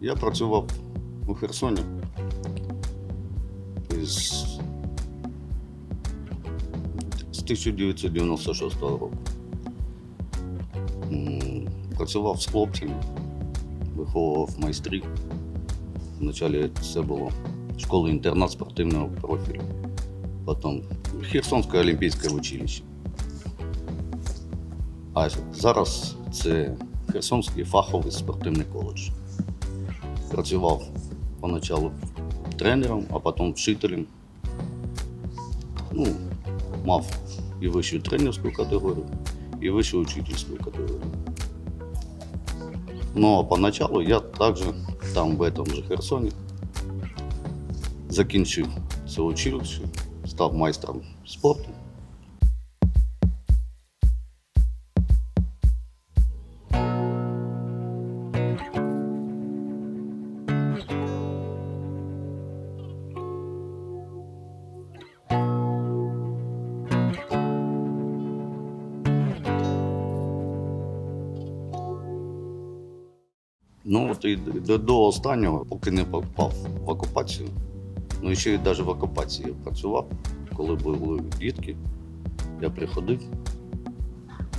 Я працював у Херсоні з, з 1996 року. Працював з хлопцями, виховував майстрів. Вначалі це було школа-інтернат спортивного профілю, потім Херсонське олімпійське училище. А зараз це Херсонський фаховий спортивний коледж. Працював поначалу тренером, а потім вчителем. Ну, мав і вищу тренерську категорію, і вищу учительську категорію. Ну, а поначалу я також там, в этом же Херсоні, закінчив це училище, став майстром спорту. Ну от і до, до останнього, поки не попав в окупацію. Ну і ще й навіть в окупації я працював, коли були дітки. Я приходив,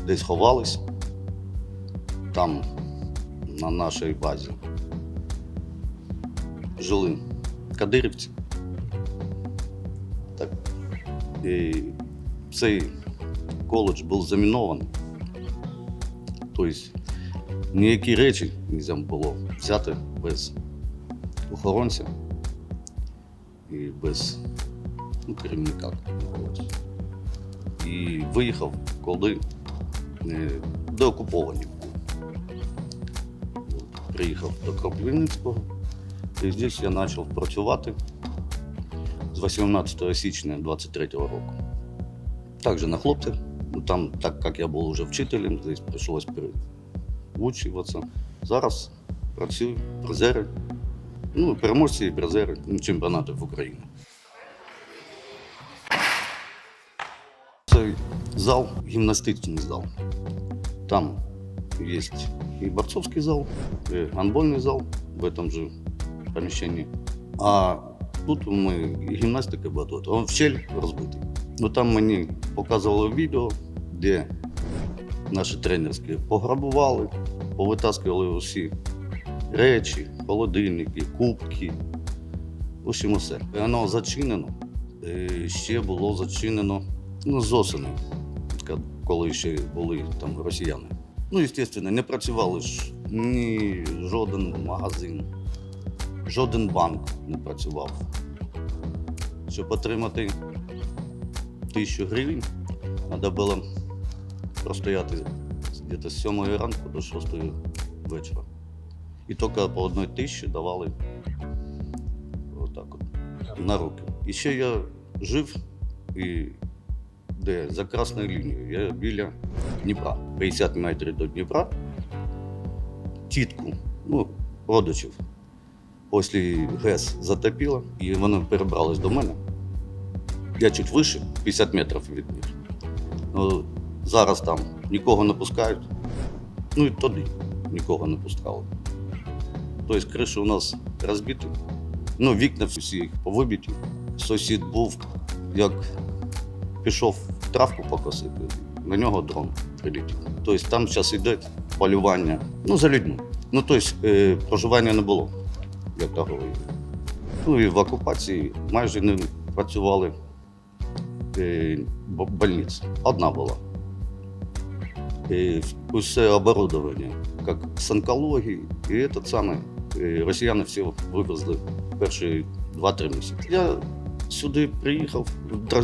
десь ховались. Там, на нашій базі, жили кадирівці. Так. І цей коледж був замінований. Тобто ніякі речі не було взяти без охоронця і без ну, керівника. І виїхав, коли е, деокуповані були. Приїхав до Кропивницького, і здесь я почав працювати з 18 січня 23 року. Також на хлопцях. Ну, Там, так як я був вже вчителем, здесь прийшлось переучуватися. Зараз працюю призери. Ну, переможці і призери ну, чемпіонатів України. Цей зал гімнастичний зал. Там є і борцовський зал, і гандбольний зал в этом же помещении. А тут ми гімнастика була тут. Он в щель розбитий. Ну там мені показували відео, де наші тренерські пограбували, повитаскували усі речі, холодильники, кубки. В общем, усе. І Воно зачинено. Е, Ще було зачинено ну, з осени, коли ще були там росіяни. Ну, звісно, не працювали ж ні жоден магазин, жоден банк не працював. Щоб отримати тисячу гривень, треба було простояти десь з 7 ранку до 6 вечора. І тільки по одній тисячі давали отак от, на руки. І ще я жив і де за красною лінією. Я біля Дніпра. 50 метрів до Дніпра. Тітку, ну, родичів. Після ГЕС затопило, і вони перебрались до мене. Я чуть вище, 50 метрів від них. Зараз там нікого не пускають. Ну і тоді нікого не пускали. Тобто криша у нас розбита, ну, вікна всі повибиті. Сусід був, як пішов травку покосити, на нього дрон прилетів. Тобто там зараз йде полювання ну, за людьми. Ну, тобто е, проживання не було, як такової. Ну і в окупації майже не працювали е, больниці. Одна була. И все оборудование, как с онкологией, и этот самый, и росіяни всі вивезли перші 2-3 місяці. Я сюди приїхав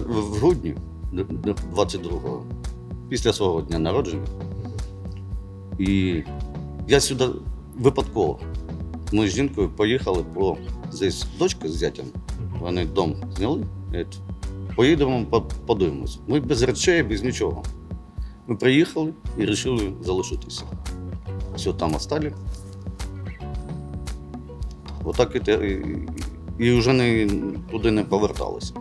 в грудні 22-го, після свого дня народження. І я сюди випадково. Ми з жінкою поїхали по здесь дочка з зятям. Вони дом зняли. Поїдемо, по- подивимось. Ми без речей, без нічого. Ми приїхали і вирішили залишитися. Все там остали. Отак і, те- і, і вже не, туди не поверталися.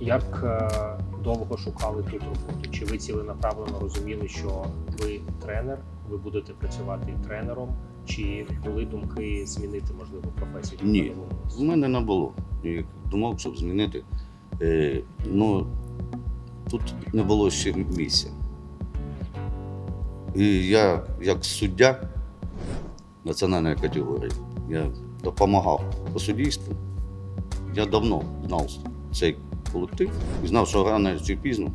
Як е, довго шукали тут роботу? Чи ви ціленаправленно розуміли, що ви тренер, ви будете працювати тренером, Чи були думки змінити можливо професію? Ні. В мене не було ніяких думок, щоб змінити. Е, ну, тут не було ще місця. І я, як суддя національної категорії, я допомагав по суддівству. Я давно знав цей колектив і знав, що рано чи пізно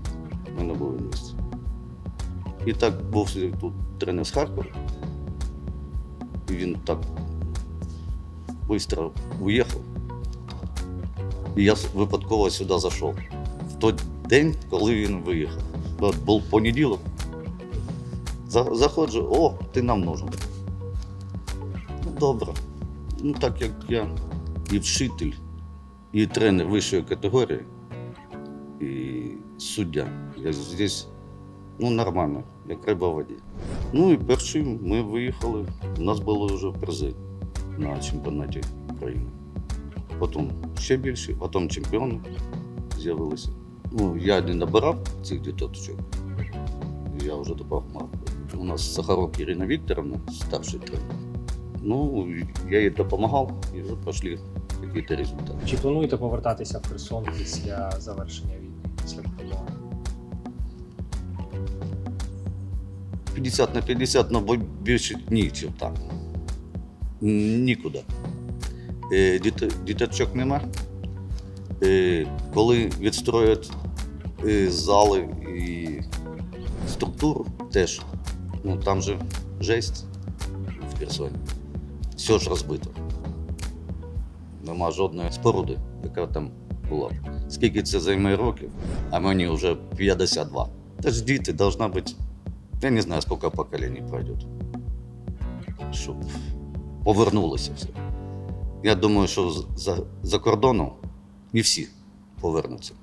в мене було місце. І так був тут тренер з Харкова. І він так швидко уїхав. І я випадково сюди зайшов. В той день, коли він виїхав. Був понеділок. За- Заходжу, о, ти нам нужен. Ну, добре. Ну, так як я і вчитель, і тренер вищої категорії, і суддя. Я здесь ну, нормально, як риба в воді. Ну і перші ми виїхали. У нас були вже призи на чемпіонаті України. Потім ще більше, потім чемпіони з'явилися. Ну, я не набирав цих діточок. Я вже допомагав. У нас Сахарок Ірина Вікторовна, старший тренер. Ну, я їй допомагав, і вже пішли якісь результати. Чи плануєте повертатися в Херсон після завершення війни, після перемоги? 50 на 50, але більше ні, чим так. Нікуди. Е, діт- Діточок нема. Е, Коли відстроять е, зали і структуру, теж, ну там же жесть в Херсоні. Все ж розбито. Нема жодної споруди, яка там була. Скільки це займе років, а мені вже 52. Тож діти должна бути я не знаю, сколько поколений пройдет, щоб повернулося все. Я думаю, що за, за кордоном не всі повернуться.